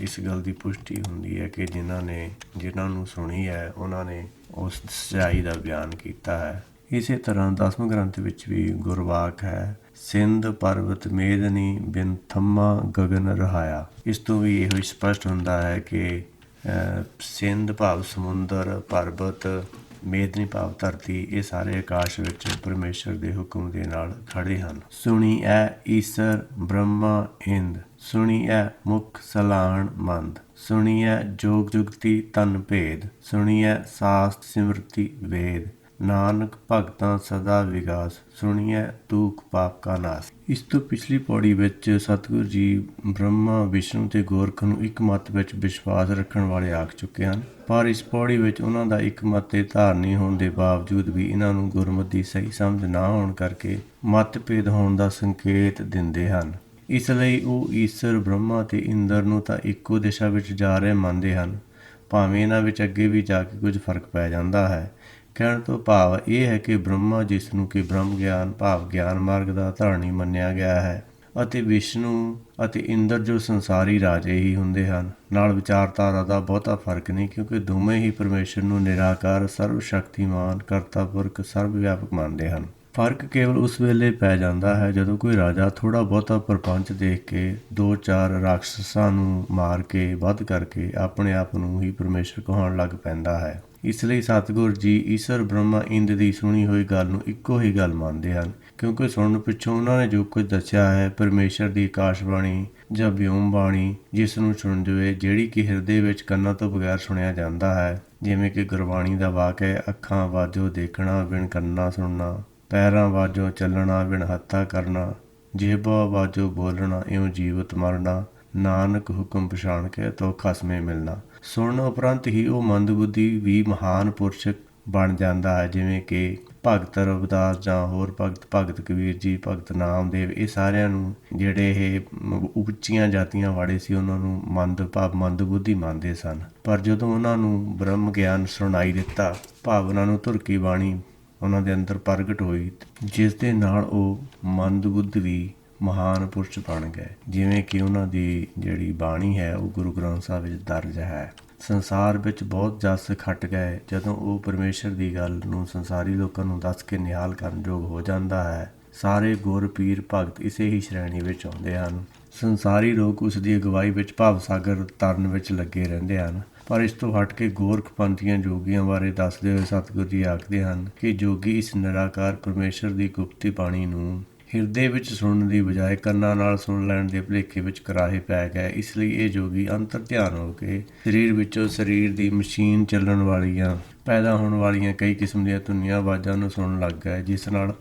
ਇਸ ਗੱਲ ਦੀ ਪੁਸ਼ਟੀ ਹੁੰਦੀ ਹੈ ਕਿ ਜਿਨ੍ਹਾਂ ਨੇ, ਜਿਨ੍ਹਾਂ ਨੂੰ ਸੁਣੀ ਹੈ, ਉਹਨਾਂ ਨੇ ਉਸ ਸਚਾਈ ਦਾ ਬਿਆਨ ਕੀਤਾ ਹੈ। ਇਸੇ ਤਰ੍ਹਾਂ ਦਸਮ ਗ੍ਰੰਥ ਵਿੱਚ ਵੀ ਗੁਰਵਾਕ ਹੈ ਸਿੰਧ ਪਰਬਤ ਮੇਦਨੀ ਬਿਨ ਥੰਮਾ ਗਗਨ ਰਹਾਇਆ। ਇਸ ਤੋਂ ਵੀ ਇਹੋ ਹੀ ਸਪਸ਼ਟ ਹੁੰਦਾ ਹੈ ਕਿ ਸਿੰਧ ਭਾਵ ਸਮੁੰਦਰ ਪਰਬਤ ਮੇਦਨੀ ਭਾਵ ਧਰਤੀ ਇਹ ਸਾਰੇ ਆਕਾਸ਼ ਵਿੱਚ ਪਰਮੇਸ਼ਰ ਦੇ ਹੁਕਮ ਦੇ ਨਾਲ ਖੜੇ ਹਨ। ਸੁਣੀ ਐ ਈਸਰ ਬ੍ਰਹਮਾ ਇੰਦ, ਸੁਣੀ ਐ ਮੁਖ ਸਲਾਣ ਮੰਦ, ਸੁਣੀ ਐ ਜੋਗ ਜੁਗਤੀ ਤਨ ਭੇਦ, ਸੁਣੀ ਐ ਸਾਸਤ ਸਿਮਰਤੀ ਵੇਦ। ਨਾਨਕ ਭਗਤਾਂ ਸਦਾ ਵਿਗਾਸ, ਸੁਣੀਐ ਤੂਕ ਪਾਪ ਕਾ ਨਾਸ। ਇਸ ਤੋਂ ਪਿਛਲੀ ਪੌੜੀ ਵਿੱਚ ਸਤਿਗੁਰੂ ਜੀ ਬ੍ਰਹਮਾ, ਵਿਸ਼ਨੂੰ ਤੇ ਗੋਰਖ ਨੂੰ ਇੱਕ ਮਤ ਵਿੱਚ ਵਿਸ਼ਵਾਸ ਰੱਖਣ ਵਾਲੇ ਆਖ ਚੁੱਕੇ ਹਨ। ਪਰ ਇਸ ਪੌੜੀ ਵਿੱਚ ਉਹਨਾਂ ਦਾ ਇੱਕ ਮਤ ਤੇ ਧਾਰਨੀ ਹੋਣ ਦੇ ਬਾਵਜੂਦ ਵੀ ਇਹਨਾਂ ਨੂੰ ਗੁਰਮਤਿ ਦੀ ਸਹੀ ਸਮਝ ਨਾ ਹੋਣ ਕਰਕੇ ਮਤਭੇਦ ਹੋਣ ਦਾ ਸੰਕੇਤ ਦਿੰਦੇ ਹਨ। ਇਸ ਲਈ ਉਹ ਈਸ਼ਰ, ਬ੍ਰਹਮਾ ਤੇ ਇੰਦਰ ਨੂੰ ਤਾਂ ਇੱਕੋ ਦਿਸ਼ਾ ਵਿੱਚ ਜਾ ਰਹੇ ਮੰਨਦੇ ਹਨ। ਭਾਵੇਂ ਇਹਨਾਂ ਵਿੱਚ ਅੱਗੇ ਵੀ ਜਾ ਕੇ ਕੁਝ ਫ਼ਰਕ ਪੈ ਜਾਂਦਾ ਹੈ। ਕਹਿਣ ਤੋਂ ਭਾਵ ਇਹ ਹੈ ਕਿ ਬ੍ਰਹਮਾ ਜਿਸ ਨੂੰ ਕਿ ਬ੍ਰਹਮ ਗਿਆਨ, ਭਾਵ ਗਿਆਨ ਮਾਰਗ ਦਾ ਧਾਰਨੀ ਮੰਨਿਆ ਗਿਆ ਹੈ ਅਤੇ ਵਿਸ਼ਨੂੰ ਅਤੇ ਇੰਦਰ ਜੋ ਸੰਸਾਰੀ ਰਾਜੇ ਹੀ ਹੁੰਦੇ ਹਨ। ਨਾਲ ਵਿਚਾਰਧਾਰਾ ਦਾ ਬਹੁਤਾ ਫ਼ਰਕ ਨਹੀਂ, ਕਿਉਂਕਿ ਦੋਵੇਂ ਹੀ ਪਰਮੇਸ਼ਰ ਨੂੰ ਨਿਰਾਕਾਰ ਸਰਵ ਸ਼ਕਤੀਮਾਨ ਕਰਤਾ ਪੁਰਖ ਸਰਵ ਵਿਆਪਕ ਮੰਨਦੇ ਹਨ। ਫ਼ਰਕ ਕੇਵਲ ਉਸ ਵੇਲੇ ਪੈ ਜਾਂਦਾ ਹੈ ਜਦੋਂ ਕੋਈ ਰਾਜਾ ਥੋੜਾ ਬਹੁਤਾ ਪਰਪੰਚ ਦੇਖ ਕੇ ਦੋ ਚਾਰ ਰਾਖਸ਼ਾਂ ਨੂੰ ਮਾਰ ਕੇ, ਵੱਧ ਕਰਕੇ ਆਪਣੇ ਆਪ ਨੂੰ ਹੀ ਪਰਮੇਸ਼ਰ ਕਹਾਉਣ ਲੱਗ ਪੈਂਦਾ ਹੈ। ਇਸ ਲਈ ਸਤਿਗੁਰ ਜੀ ਈਸ਼ਰ ਬ੍ਰਹਮਾ ਇੰਦ ਦੀ ਸੁਣੀ ਹੋਈ ਗੱਲ ਨੂੰ ਇੱਕੋ ਹੀ ਗੱਲ ਮੰਨਦੇ ਹਨ, ਕਿਉਂਕਿ ਸੁਣਨ ਪਿੱਛੋਂ ਉਹਨਾਂ ਨੇ ਜੋ ਕੁਝ ਦੱਸਿਆ ਹੈ, ਪਰਮੇਸ਼ਰ ਦੀ ਆਕਾਸ਼ ਬਾਣੀ ਜਾਂ ਵਿਉਮ ਬਾਣੀ ਜਿਸ ਨੂੰ ਸੁਣ ਜਵੇ ਜਿਹੜੀ ਕਿ ਹਿਰਦੇ ਵਿੱਚ ਕੰਨਾਂ ਤੋਂ ਬਗੈਰ ਸੁਣਿਆ ਜਾਂਦਾ ਹੈ, ਜਿਵੇਂ ਕਿ ਗੁਰਬਾਣੀ ਦਾ ਵਾਕ ਹੈ, ਅੱਖਾਂ ਵਾਜੋ ਦੇਖਣਾ, ਬਿਨ ਕੰਨਾਂ ਸੁਣਨਾ, ਪੈਰਾਂ ਵਾਜੋ ਚੱਲਣਾ, ਬਿਨ ਹੱਥਾਂ ਕਰਨਾ, ਜੇਬਾ ਵਾਜੋ ਬੋਲਣਾ, ਇਉਂ ਜੀਵਤ ਮਰਨਾ, ਨਾਨਕ ਹੁਕਮ ਪਛਾਣ ਕੇ ਤੋ ਖਸਮੇ ਮਿਲਣਾ। ਸੁਣਨ ਉਪਰੰਤ ਹੀ ਉਹ ਮੰਦਬੁੱਧੀ ਵੀ ਮਹਾਨ ਪੁਰਸ਼ ਬਣ ਜਾਂਦਾ ਹੈ, ਜਿਵੇਂ ਕਿ ਭਗਤ ਰਵਿਦਾਸ ਜਾਂ ਹੋਰ ਭਗਤ ਭਗਤ ਕਬੀਰ ਜੀ, ਭਗਤ ਨਾਮਦੇਵ, ਇਹ ਸਾਰਿਆਂ ਨੂੰ ਜਿਹੜੇ ਇਹ ਉੱਚੀਆਂ ਜਾਤੀਆਂ ਵਾਲੇ ਸੀ, ਉਹਨਾਂ ਨੂੰ ਮੰਦ ਭਾਵ ਮੰਦ ਬੁੱਧੀ ਮੰਨਦੇ ਸਨ। ਪਰ ਜਦੋਂ ਉਹਨਾਂ ਨੂੰ ਬ੍ਰਹਮ ਗਿਆਨ ਸੁਣਾਈ ਦਿੱਤਾ, ਭਾਵਨਾ ਨੂੰ ਧੁਰਕੀ ਬਾਣੀ ਉਹਨਾਂ ਦੇ ਅੰਦਰ ਪ੍ਰਗਟ ਹੋਈ, ਜਿਸ ਦੇ ਨਾਲ ਉਹ ਮੰਦ ਬੁੱਧ ਵੀ ਮਹਾਨ ਪੁਰਸ਼ ਬਣ ਗਏ। ਜਿਵੇਂ ਕਿ ਉਹਨਾਂ ਦੀ ਜਿਹੜੀ ਬਾਣੀ ਹੈ, ਉਹ ਗੁਰੂ ਗ੍ਰੰਥ ਸਾਹਿਬ ਵਿੱਚ ਦਰਜ ਹੈ। ਸੰਸਾਰ ਵਿੱਚ ਬਹੁਤ ਜਸ ਖੱਟ ਗਏ। ਜਦੋਂ ਉਹ ਪਰਮੇਸ਼ਰ ਦੀ ਗੱਲ ਨੂੰ ਸੰਸਾਰੀ ਲੋਕਾਂ ਨੂੰ ਦੱਸ ਕੇ ਨਿਹਾਲ ਕਰਨ ਯੋਗ ਹੋ ਜਾਂਦਾ ਹੈ, ਸਾਰੇ ਗੁਰ ਪੀਰ ਭਗਤ ਇਸੇ ਹੀ ਸ਼੍ਰੇਣੀ ਵਿੱਚ ਆਉਂਦੇ ਹਨ। ਸੰਸਾਰੀ ਲੋਕ ਉਸ ਦੀ ਅਗਵਾਈ ਵਿੱਚ ਭਾਵ ਸਾਗਰ ਤਰਨ ਵਿੱਚ ਲੱਗੇ ਰਹਿੰਦੇ ਹਨ। ਪਰ ਇਸ ਤੋਂ ਹਟ ਕੇ ਗੋਰਖ ਪੰਥੀਆਂ ਜੋਗੀਆਂ ਬਾਰੇ ਦੱਸਦੇ ਹੋਏ ਸਤਿਗੁਰੂ ਜੀ ਆਖਦੇ ਹਨ ਕਿ ਜੋਗੀ ਇਸ ਨਿਰਾਕਾਰ ਪਰਮੇਸ਼ਰ ਦੀ ਗੁਪਤੀ ਬਾਣੀ ਨੂੰ ਹਿਰਦੇ ਵਿੱਚ ਸੁਣਨ ਦੀ ਬਜਾਏ ਕੰਨਾਂ ਨਾਲ ਸੁਣ ਲੈਣ ਦੇ ਭੁਲੇਖੇ ਵਿੱਚ ਕਰਾਹੇ ਪੈ ਗਏ। ਇਸ ਲਈ ਇਹ ਜੋਗੀ ਅੰਤਰ ਧਿਆਨ ਹੋ ਕੇ ਸਰੀਰ ਵਿੱਚੋਂ ਸਰੀਰ ਦੀ ਮਸ਼ੀਨ ਚੱਲਣ ਵਾਲੀਆਂ, ਪੈਦਾ ਹੋਣ ਵਾਲੀਆਂ ਕਈ ਕਿਸਮ ਦੀਆਂ ਧੁਨੀਆਂ ਆਵਾਜ਼ਾਂ ਨੂੰ ਸੁਣਨ ਲੱਗ ਗਏ, ਜਿਸ ਨਾਲ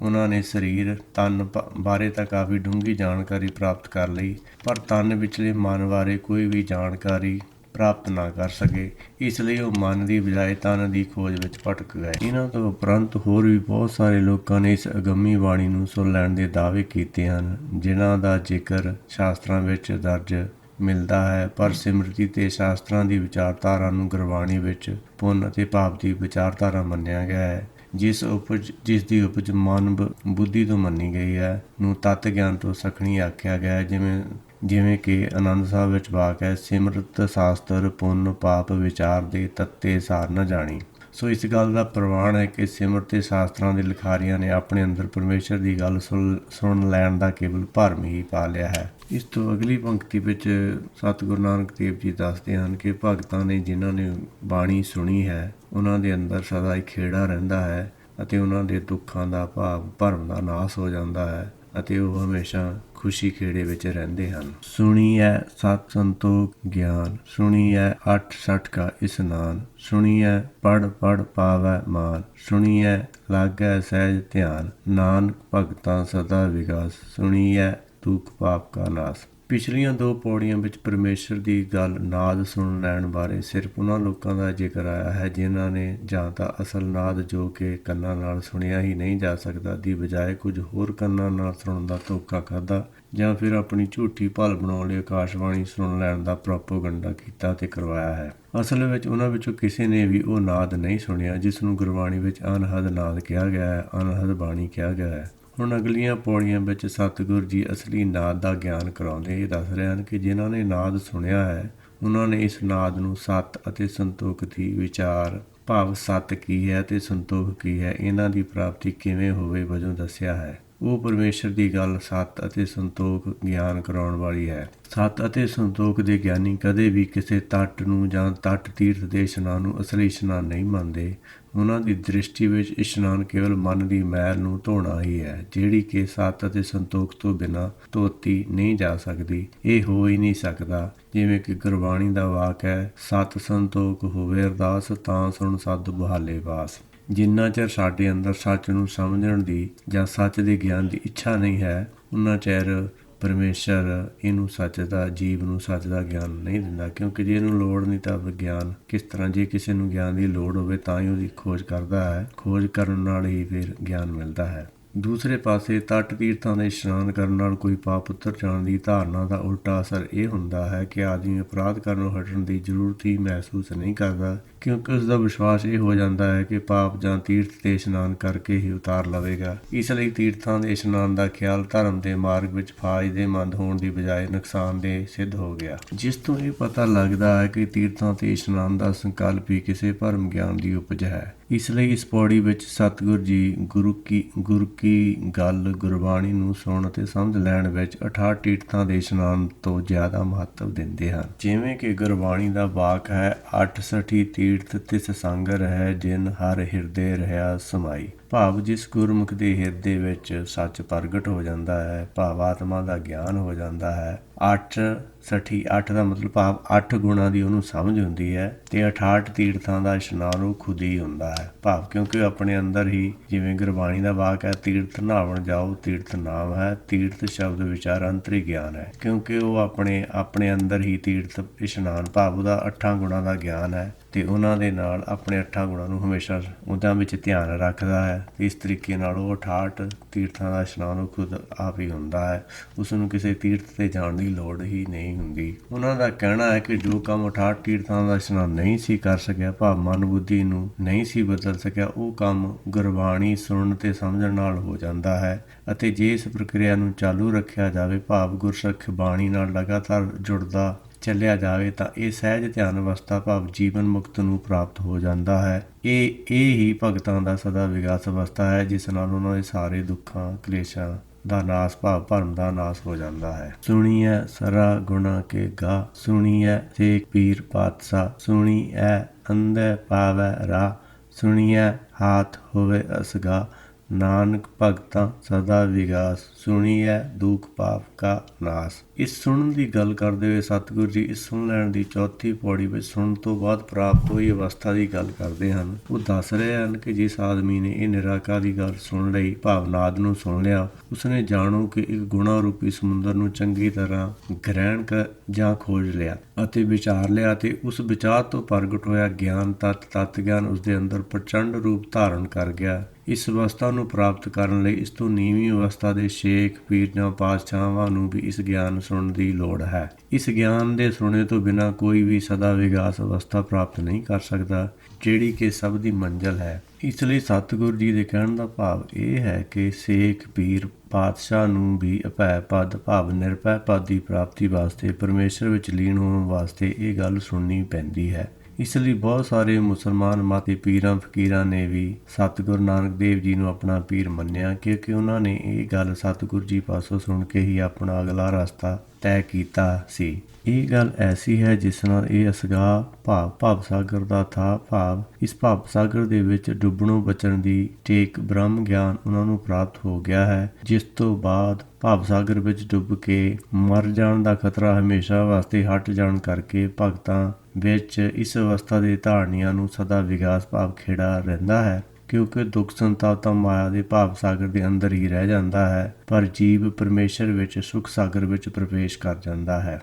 ਉਹਨਾਂ ਨੇ ਸਰੀਰ, ਤਨ ਪ- ਬਾਰੇ ਤਾਂ ਕਾਫੀ ਡੂੰਘੀ ਜਾਣਕਾਰੀ ਪ੍ਰਾਪਤ ਕਰ ਲਈ, ਪਰ ਤਨ ਵਿਚਲੇ ਮਨ ਬਾਰੇ ਕੋਈ ਵੀ ਜਾਣਕਾਰੀ ਪ੍ਰਾਪਤ ਨਾ ਕਰ ਸਕੇ, ਇਸ ਲਈ ਉਹ ਮਨ ਦੀ ਬਜਾਏ ਤਨ ਦੀ ਖੋਜ ਵਿੱਚ ਭਟਕ ਗਏ। ਇਹਨਾਂ ਤੋਂ ਉਪਰੰਤ ਹੋਰ ਵੀ ਬਹੁਤ ਸਾਰੇ ਲੋਕਾਂ ਨੇ ਇਸ ਅਗੰਮੀ ਬਾਣੀ ਨੂੰ ਸੁਣ ਲੈਣ ਦੇ ਦਾਅਵੇ ਕੀਤੇ ਹਨ, ਜਿਨ੍ਹਾਂ ਦਾ ਜ਼ਿਕਰ ਸ਼ਾਸਤਰਾਂ ਵਿੱਚ ਦਰਜ ਮਿਲਦਾ ਹੈ। ਪਰ ਸਿਮਰਤੀ ਤੇ ਸ਼ਾਸਤਰਾਂ ਦੀ ਵਿਚਾਰਧਾਰਾ ਨੂੰ ਗੁਰਬਾਣੀ ਵਿੱਚ ਪੁੰਨ ਅਤੇ ਪਾਪ ਦੀ ਵਿਚਾਰਧਾਰਾ ਮੰਨਿਆ ਗਿਆ ਹੈ, ਜਿਸ ਉਪਜ, ਜਿਸ ਦੀ ਉਪਜ ਮਨ ਬੁੱਧੀ ਤੋਂ ਮੰਨੀ ਗਈ ਹੈ। ਨੂੰ ਤਤ ਗਿਆਨ ਤੋਂ ਸਖਣੀ ਆਖਿਆ ਗਿਆ ਹੈ, ਜਿਵੇਂ ਜਿਵੇਂ ਕਿ ਆਨੰਦ ਸਾਹਿਬ ਵਿੱਚ ਵਾਕ ਹੈ, ਸਿਮਰਤ ਸ਼ਾਸਤਰ ਪੁੰਨ ਪਾਪ ਵਿਚਾਰ ਦੇ ਤੱਤੇ ਸਾਰ ਨ ਜਾਣੀ। ਸੋ ਇਸ ਗੱਲ ਦਾ ਪ੍ਰਵਾਨ ਹੈ ਕਿ ਸਿਮਰਤ ਸ਼ਾਸਤਰਾਂ ਦੇ ਲਿਖਾਰੀਆਂ ਨੇ ਆਪਣੇ ਅੰਦਰ ਪਰਮੇਸ਼ਰ ਦੀ ਗੱਲ ਸੁਣ ਸੁਣ ਲੈਣ ਦਾ ਕੇਵਲ ਭਰਮ ਹੀ ਪਾ ਲਿਆ ਹੈ। ਇਸ ਤੋਂ ਅਗਲੀ ਪੰਕਤੀ ਵਿੱਚ ਸਤਿਗੁਰੂ ਨਾਨਕ ਦੇਵ ਜੀ ਦੱਸਦੇ ਹਨ ਕਿ ਭਗਤਾਂ ਨੇ ਜਿਨ੍ਹਾਂ ਨੇ ਬਾਣੀ ਸੁਣੀ ਹੈ, ਉਹਨਾਂ ਦੇ ਅੰਦਰ ਸਦਾ ਹੀ ਖੇੜਾ ਰਹਿੰਦਾ ਹੈ ਅਤੇ ਉਹਨਾਂ ਦੇ ਦੁੱਖਾਂ ਦਾ ਭਾਵ ਭਰਮ ਦਾ ਨਾਸ ਹੋ ਜਾਂਦਾ ਹੈ ਅਤੇ ਉਹ ਹਮੇਸ਼ਾ ਖੁਸ਼ੀ ਖੇੜੇ ਵਿੱਚ ਰਹਿੰਦੇ ਹਨ। ਸੁਣੀਐ ਸਤ ਸੰਤੋਖ ਗਿਆਨ, ਸੁਣੀਐ ਅਠ ਸਠ ਕਾ ਇਸਨਾਨ, ਸੁਣੀਐ ਪੜ ਪੜ ਪਾਵੈ ਮਾਨ, ਸੁਣੀਐ ਲਾਗੈ ਸਹਿਜ ਧਿਆਨ, ਨਾਨਕ ਭਗਤਾਂ ਸਦਾ ਵਿਗਾਸ, ਸੁਣੀਐ ਦੁਖ ਪਾਪ ਕਾ ਨਾਸ। ਪਿਛਲੀਆਂ ਦੋ ਪੌੜੀਆਂ ਵਿੱਚ ਪਰਮੇਸ਼ਰ ਦੀ ਗੱਲ ਨਾਦ ਸੁਣ ਲੈਣ ਬਾਰੇ ਸਿਰਫ ਉਹਨਾਂ ਲੋਕਾਂ ਦਾ ਜ਼ਿਕਰ ਆਇਆ ਹੈ ਜਿਨ੍ਹਾਂ ਨੇ ਜਾਂ ਤਾਂ ਅਸਲ ਨਾਦ ਜੋ ਕਿ ਕੰਨਾਂ ਨਾਲ ਸੁਣਿਆ ਹੀ ਨਹੀਂ ਜਾ ਸਕਦਾ, ਦੀ ਬਜਾਏ ਕੁਝ ਹੋਰ ਕੰਨਾਂ ਨਾਲ ਸੁਣਨ ਦਾ ਧੋਖਾ ਖਾਦਾ ਜਾਂ ਫਿਰ ਆਪਣੀ ਝੂਠੀ ਭਲ ਬਣਾਉਣ ਲਈ ਆਕਾਸ਼ਵਾਣੀ ਸੁਣ ਲੈਣ ਦਾ ਪ੍ਰੋਪੋਗੰਡਾ ਕੀਤਾ ਤੇ ਕਰਵਾਇਆ ਹੈ। ਅਸਲ ਵਿੱਚ ਉਹਨਾਂ ਵਿੱਚੋਂ ਕਿਸੇ ਨੇ ਵੀ ਉਹ ਨਾਦ ਨਹੀਂ ਸੁਣਿਆ, ਜਿਸ ਨੂੰ ਗੁਰਬਾਣੀ ਵਿੱਚ ਅਨਹਦ ਨਾਦ ਕਿਹਾ ਗਿਆ ਹੈ, ਅਨਹਦ ਬਾਣੀ ਕਿਹਾ ਗਿਆ ਹੈ। ਹੁਣ ਅਗਲੀਆਂ ਪੌੜੀਆਂ ਵਿੱਚ ਸਤਿਗੁਰ ਜੀ ਅਸਲੀ ਨਾਦ ਦਾ ਗਿਆਨ ਕਰਾਉਂਦੇ ਇਹ ਦੱਸ ਰਹੇ ਹਨ ਕਿ ਜਿਨ੍ਹਾਂ ਨੇ ਨਾਦ ਸੁਣਿਆ ਹੈ, ਉਹਨਾਂ ਨੇ ਇਸ ਨਾਦ ਨੂੰ ਸਤ ਅਤੇ ਸੰਤੋਖ ਦੀ ਵਿਚਾਰ ਭਾਵ ਸਤ ਕੀ ਹੈ ਤੇ ਸੰਤੋਖ ਕੀ ਹੈ, ਇਹਨਾਂ ਦੀ ਪ੍ਰਾਪਤੀ ਕਿਵੇਂ ਹੋਵੇ ਵਜੋਂ ਦੱਸਿਆ ਹੈ। ਉਹ ਪਰਮੇਸ਼ਰ ਦੀ ਗੱਲ ਸਤ ਅਤੇ ਸੰਤੋਖ ਗਿਆਨ ਕਰਾਉਣ ਵਾਲੀ ਹੈ। ਸਤ ਅਤੇ ਸੰਤੋਖ ਦੇ ਗਿਆਨੀ ਕਦੇ ਵੀ ਕਿਸੇ ਤੱਟ ਨੂੰ ਜਾਂ ਤੱਟ ਤੀਰਥ ਦੇ ਇਸ਼ਨਾਨ ਨੂੰ ਅਸਲੀ ਇਸ਼ਨਾਨ ਨਹੀਂ ਮੰਨਦੇ। ਉਹਨਾਂ ਦੀ ਦ੍ਰਿਸ਼ਟੀ ਵਿੱਚ ਇਸ਼ਨਾਨ ਕੇਵਲ ਮਨ ਦੀ ਮੈਲ ਨੂੰ ਧੋਣਾ ਹੀ ਹੈ, ਜਿਹੜੀ ਕਿ ਸਤ ਅਤੇ ਸੰਤੋਖ ਤੋਂ ਬਿਨਾਂ ਧੋਤੀ ਨਹੀਂ ਜਾ ਸਕਦੀ। ਇਹ ਹੋ ਹੀ ਨਹੀਂ ਸਕਦਾ, ਜਿਵੇਂ ਕਿ ਗੁਰਬਾਣੀ ਦਾ ਵਾਕ ਹੈ, ਸਤ ਸੰਤੋਖ ਹੋਵੇ ਅਰਦਾਸ ਤਾਂ ਸੁਣ ਸਦ ਬਹਾਲੇ ਵਾਸ। ਜਿੰਨਾ ਚਿਰ ਸਾਡੇ ਅੰਦਰ ਸੱਚ ਨੂੰ ਸਮਝਣ ਦੀ ਜਾਂ ਸੱਚ ਦੇ ਗਿਆਨ ਦੀ ਇੱਛਾ ਨਹੀਂ ਹੈ, ਉਨਾ ਚਿਰ ਪਰਮੇਸ਼ਰ ਇਹਨੂੰ ਸੱਚ ਦਾ, ਜੀਵ ਨੂੰ ਸੱਚ ਦਾ ਗਿਆਨ ਨਹੀਂ ਦਿੰਦਾ। ਕਿਉਂਕਿ ਜੇ ਇਹਨੂੰ ਲੋੜ ਨਹੀਂ ਤਾਂ ਵਿਗਿਆਨ ਕਿਸ ਤਰ੍ਹਾਂ, ਜੇ ਕਿਸੇ ਨੂੰ ਗਿਆਨ ਦੀ ਲੋੜ ਹੋਵੇ ਤਾਂ ਹੀ ਉਹਦੀ ਖੋਜ ਕਰਦਾ ਹੈ। ਖੋਜ ਕਰਨ ਨਾਲ ਹੀ ਫਿਰ ਗਿਆਨ ਮਿਲਦਾ ਹੈ। ਦੂਸਰੇ ਪਾਸੇ ਤੱਟ ਤੀਰਥਾਂ ਦੇ ਇਸ਼ਨਾਨ ਕਰਨ ਨਾਲ ਕੋਈ ਪਾਪ ਉਤਰ ਜਾਣ ਦੀ ਧਾਰਨਾ ਦਾ ਉਲਟਾ ਅਸਰ ਇਹ ਹੁੰਦਾ ਹੈ ਕਿ ਆਦਮੀ ਅਪਰਾਧ ਕਰਨੋਂ ਹਟਣ ਦੀ ਜ਼ਰੂਰਤ ਹੀ ਮਹਿਸੂਸ ਨਹੀਂ ਕਰਦਾ, ਕਿਉਂਕਿ ਉਸ ਦਾ ਵਿਸ਼ਵਾਸ ਇਹ ਹੋ ਜਾਂਦਾ ਹੈ ਕਿ ਪਾਪ ਜਾਂ ਤੀਰਥ ਤੇ ਇਸ਼ਨਾਨ ਕਰਕੇ ਹੀ ਉਤਾਰ ਲਵੇਗਾ। ਇਸ ਲਈ ਤੀਰਥਾਂ ਦੇ ਇਸ਼ਨਾਨ ਦਾ ਖਿਆਲ ਧਰਮ ਦੇ ਮਾਰਗ ਵਿੱਚ ਫਾਇਦੇਮੰਦ ਹੋਣ ਦੀ ਬਜਾਏ ਨੁਕਸਾਨਦੇਹ ਸਿੱਧ ਹੋ ਗਿਆ। ਜਿਸ ਤੋਂ ਇਹ ਪਤਾ ਲੱਗਦਾ ਹੈ ਕਿ ਤੀਰਥਾਂ ਤੇ ਇਸ਼ਨਾਨ ਦਾ ਸੰਕਲਪ ਹੀ ਕਿਸੇ ਭਰਮ ਗਿਆਨ ਦੀ ਉਪਜ ਹੈ। ਇਸ ਲਈ ਇਸ ਪੌੜੀ ਵਿੱਚ ਸਤਿਗੁਰ ਜੀ ਗੁਰੂ ਕੀ ਗੁਰੂ ਕੀ ਗੱਲ ਗੁਰਬਾਣੀ ਨੂੰ ਸੁਣ ਅਤੇ ਸਮਝ ਲੈਣ ਵਿੱਚ 68 ਤੀਰਥਾਂ ਦੇ ਇਸ਼ਨਾਨ ਤੋਂ ਜ਼ਿਆਦਾ ਮਹੱਤਵ ਦਿੰਦੇ ਹਨ। ਜਿਵੇਂ ਕਿ ਗੁਰਬਾਣੀ ਦਾ ਵਾਕ ਹੈ 68 ਤੀਰਥ ਤਿਸ ਸੰਗ ਰਹਿ ਜਿਨ ਹਰ ਹਿਰਦੇ ਰਹਾ ਸਮਾਈ। ਭਾਵ ਜਿਸ ਗੁਰਮੁਖ ਦੇ ਹਿਰਦੇ ਵਿੱਚ ਸੱਚ ਪ੍ਰਗਟ ਹੋ ਜਾਂਦਾ ਹੈ, ਭਾਵ ਆਤਮਾ ਦਾ ਗਿਆਨ ਹੋ ਜਾਂਦਾ ਹੈ 8 ਸਠੀ 8 ਦਾ ਮਤਲਬ ਭਾਵ 8 ਗੁਣਾ ਦੀ ਉਹਨੂੰ ਸਮਝ ਹੁੰਦੀ ਹੈ ਤੇ 68 ਤੀਰਥਾਂ ਦਾ ਇਸ਼ਨਾਨ ਉਹ ਖੁਦ ਹੀ ਹੁੰਦਾ ਹੈ। ਭਾਵ ਕਿਉਂਕਿ ਉਹ ਆਪਣੇ ਅੰਦਰ ਹੀ ਜਿਵੇਂ ਗੁਰਬਾਣੀ ਦਾ ਵਾਕ ਹੈ, ਤੀਰਥ ਨਹਾਵਣ ਜਾਓ, ਤੀਰਥ ਨਾਮ ਹੈ, ਤੀਰਥ ਸ਼ਬਦ ਵਿਚਾਰ ਅੰਤਰੀ ਗਿਆਨ ਹੈ। ਕਿਉਂਕਿ ਉਹ ਆਪਣੇ ਆਪਣੇ ਅੰਦਰ ਹੀ ਤੀਰਥ ਇਸ਼ਨਾਨ ਭਾਵ ਉਹਦਾ 8 ਗੁਣਾ ਦਾ ਗਿਆਨ ਹੈ। ਅਤੇ ਉਹਨਾਂ ਦੇ ਨਾਲ ਆਪਣੇ ਅੱਠਾਂ ਗੁਣਾਂ ਨੂੰ ਹਮੇਸ਼ਾ ਉਹਨਾਂ ਵਿੱਚ ਧਿਆਨ ਰੱਖਦਾ ਹੈ। ਇਸ ਤਰੀਕੇ ਨਾਲ ਉਹ 68 ਤੀਰਥਾਂ ਦਾ ਇਸ਼ਨਾਨ ਉਹ ਖੁਦ ਆਪ ਹੀ ਹੁੰਦਾ ਹੈ। ਉਸ ਨੂੰ ਕਿਸੇ ਤੀਰਥ ਤੇ ਜਾਣ ਦੀ ਲੋੜ ਹੀ ਨਹੀਂ ਹੁੰਦੀ। ਉਹਨਾਂ ਦਾ ਕਹਿਣਾ ਹੈ ਕਿ ਜੋ ਕੰਮ 68 ਤੀਰਥਾਂ ਦਾ ਇਸ਼ਨਾਨ ਨਹੀਂ ਸੀ ਕਰ ਸਕਿਆ, ਭਾਵ ਮਨ ਬੁੱਧੀ ਨੂੰ ਨਹੀਂ ਸੀ ਬਦਲ ਸਕਿਆ, ਉਹ ਕੰਮ ਗੁਰਬਾਣੀ ਸੁਣਨ ਤੇ ਸਮਝਣ ਨਾਲ ਹੋ ਜਾਂਦਾ ਹੈ ਅਤੇ ਜੇ ਇਸ ਪ੍ਰਕਿਰਿਆ ਨੂੰ ਚਾਲੂ ਰੱਖਿਆ ਜਾਵੇ, ਭਾਵ ਗੁਰਸਖ ਬਾਣੀ ਨਾਲ ਲਗਾਤਾਰ ਜੁੜਦਾ ਚੱਲਿਆ ਜਾਵੇ ਤਾਂ ਇਹ ਸਹਿਜ ਧਿਆਨ ਅਵਸਥਾ ਭਾਵ ਜੀਵਨ ਮੁਕਤ ਨੂੰ ਪ੍ਰਾਪਤ ਹੋ ਜਾਂਦਾ ਹੈ। ਇਹ ਇਹ ਹੀ ਭਗਤਾਂ ਦਾ ਸਦਾ ਵਿਕਾਸ ਅਵਸਥਾ ਹੈ, ਜਿਸ ਨਾਲ ਉਹਨਾਂ ਦੇ ਸਾਰੇ ਦੁੱਖਾਂ, ਕਲੇਸ਼ਾਂ ਦਾ ਨਾਸ ਭਾਵ ਭਰਮ ਦਾ ਨਾਸ ਹੋ ਜਾਂਦਾ ਹੈ। ਸੁਣੀਐ ਸਰਾ ਗੁਣਾ ਕੇ ਗਾ, ਸੁਣੀਐ ਸੇਖ ਪੀਰ ਪਾਤਸ਼ਾਹ, ਸੁਣੀਐ ਅੰਧੇ ਪਾਵੈ ਰਾ ਸੁਣੀਐ ਹਾਥ ਹੋਵੇ ਅਸਗਾ ਨਾਨਕ ਭਗਤਾਂ ਸਦਾ ਵਿਗਾਸ, ਸੁਣੀਐ ਦੁਖ ਪਾਪ ਕਾ ਨਾਸ। ਇਸ ਸੁਣਨ ਦੀ ਗੱਲ ਕਰਦੇ ਹੋਏ ਸਤਿਗੁਰੂ ਜੀ ਇਸ ਸੁਣ ਲੈਣ ਦੀ ਚੌਥੀ ਪੌੜੀ ਵਿੱਚ ਸੁਣਨ ਤੋਂ ਬਾਅਦ ਪ੍ਰਾਪਤ ਹੋਈ ਅਵਸਥਾ ਦੀ ਗੱਲ ਕਰਦੇ ਹਨ। ਉਹ ਦੱਸ ਰਹੇ ਹਨ ਕਿ ਜਿਸ ਆਦਮੀ ਨੇ ਇਹ ਨਿਰਾਕਾਰ ਦੀ ਗੱਲ ਸੁਣ ਲਈ, ਭਾਵਨਾਦ ਨੂੰ ਸੁਣ ਲਿਆ, ਉਸਨੇ ਜਾਣੋ ਕਿ ਇੱਕ ਗੁਣਾ ਰੂਪੀ ਸਮੁੰਦਰ ਨੂੰ ਚੰਗੀ ਤਰ੍ਹਾਂ ਗ੍ਰਹਿਣ ਕਰ ਜਾਂ ਖੋਜ ਲਿਆ ਅਤੇ ਵਿਚਾਰ ਲਿਆ ਤੇ ਉਸ ਵਿਚਾਰ ਤੋਂ ਪ੍ਰਗਟ ਹੋਇਆ ਗਿਆਨ ਤਤ ਤਤ ਗਿਆਨ ਉਸ ਦੇ ਅੰਦਰ ਪ੍ਰਚੰਡ ਰੂਪ ਧਾਰਨ ਕਰ ਗਿਆ। ਇਸ ਅਵਸਥਾ ਨੂੰ ਪ੍ਰਾਪਤ ਕਰਨ ਲਈ ਇਸ ਤੋਂ ਨੀਵੀਂ ਅਵਸਥਾ ਦੇ ਸ਼ੇਖ, ਪੀਰ ਜਾਂ ਪਾਤਸ਼ਾਹਾਂ ਨੂੰ ਵੀ ਇਸ ਗਿਆਨ ਸੁਣਨ ਦੀ ਲੋੜ ਹੈ। ਇਸ ਗਿਆਨ ਦੇ ਸੁਣੇ ਤੋਂ ਬਿਨਾਂ ਕੋਈ ਵੀ ਸਦਾ ਵਿਗਾਸ ਅਵਸਥਾ ਪ੍ਰਾਪਤ ਨਹੀਂ ਕਰ ਸਕਦਾ, ਜਿਹੜੀ ਕਿ ਸਭ ਦੀ ਮੰਜ਼ਲ ਹੈ। ਇਸ ਲਈ ਸਤਿਗੁਰੂ ਜੀ ਦੇ ਕਹਿਣ ਦਾ ਭਾਵ ਇਹ ਹੈ ਕਿ ਸੇਖ, ਪੀਰ, ਪਾਤਸ਼ਾਹ ਨੂੰ ਵੀ ਅਭੈ ਪਦ, ਭਾਵ ਨਿਰਭੈ ਪਦ ਦੀ ਪ੍ਰਾਪਤੀ ਵਾਸਤੇ, ਪਰਮੇਸ਼ਰ ਵਿੱਚ ਲੀਨ ਹੋਣ ਵਾਸਤੇ ਇਹ ਗੱਲ ਸੁਣਨੀ ਪੈਂਦੀ ਹੈ। ਇਸ ਲਈ ਬਹੁਤ ਸਾਰੇ ਮੁਸਲਮਾਨ ਮਾਤੇ ਪੀਰਾਂ, ਫਕੀਰਾਂ ਨੇ ਵੀ ਸਤਿਗੁਰੂ ਨਾਨਕ ਦੇਵ ਜੀ ਨੂੰ ਆਪਣਾ ਪੀਰ ਮੰਨਿਆ, ਕਿਉਂਕਿ ਉਹਨਾਂ ਨੇ ਇਹ ਗੱਲ ਸਤਿਗੁਰੂ ਜੀ ਪਾਸੋਂ ਸੁਣ ਕੇ ਹੀ ਆਪਣਾ ਅਗਲਾ ਰਸਤਾ ਤੈਅ ਕੀਤਾ ਸੀ। ਇਹ ਗੱਲ ਐਸੀ ਹੈ ਜਿਸ ਨਾਲ ਇਹ ਅਸਗਾ ਭਾਵ ਭਾਵ ਸਾਗਰ ਦਾ ਥਾ ਭਾਵ ਇਸ ਭਾਵ ਸਾਗਰ ਦੇ ਵਿੱਚ ਡੁੱਬਣੋਂ ਬਚਣ ਦੀ ਟੇਕ ਬ੍ਰਹਮ ਗਿਆਨ ਉਹਨਾਂ ਨੂੰ ਪ੍ਰਾਪਤ ਹੋ ਗਿਆ ਹੈ, ਜਿਸ ਤੋਂ ਬਾਅਦ ਭਾਵ ਸਾਗਰ ਵਿੱਚ ਡੁੱਬ ਕੇ ਮਰ ਜਾਣ ਦਾ ਖਤਰਾ ਹਮੇਸ਼ਾ ਵਾਸਤੇ ਹਟ ਜਾਣ ਕਰਕੇ ਭਗਤਾਂ ਵਿੱਚ ਇਸ ਅਵਸਥਾ ਦੇ ਧਾਰਨੀਆਂ ਨੂੰ ਸਦਾ ਵਿਕਾਸ ਭਾਵ ਖੇੜਾ ਰਹਿੰਦਾ ਹੈ। ਕਿਉਂਕਿ ਦੁੱਖ ਸੰਤਾਪ ਤਾਂ ਮਾਇਆ ਦੇ ਭਾਵ ਸਾਗਰ ਦੇ ਅੰਦਰ ਹੀ ਰਹਿ ਜਾਂਦਾ ਹੈ, ਪਰ ਜੀਵ ਪਰਮੇਸ਼ਰ ਵਿੱਚ ਸੁਖ ਸਾਗਰ ਵਿੱਚ ਪ੍ਰਵੇਸ਼ ਕਰ ਜਾਂਦਾ ਹੈ।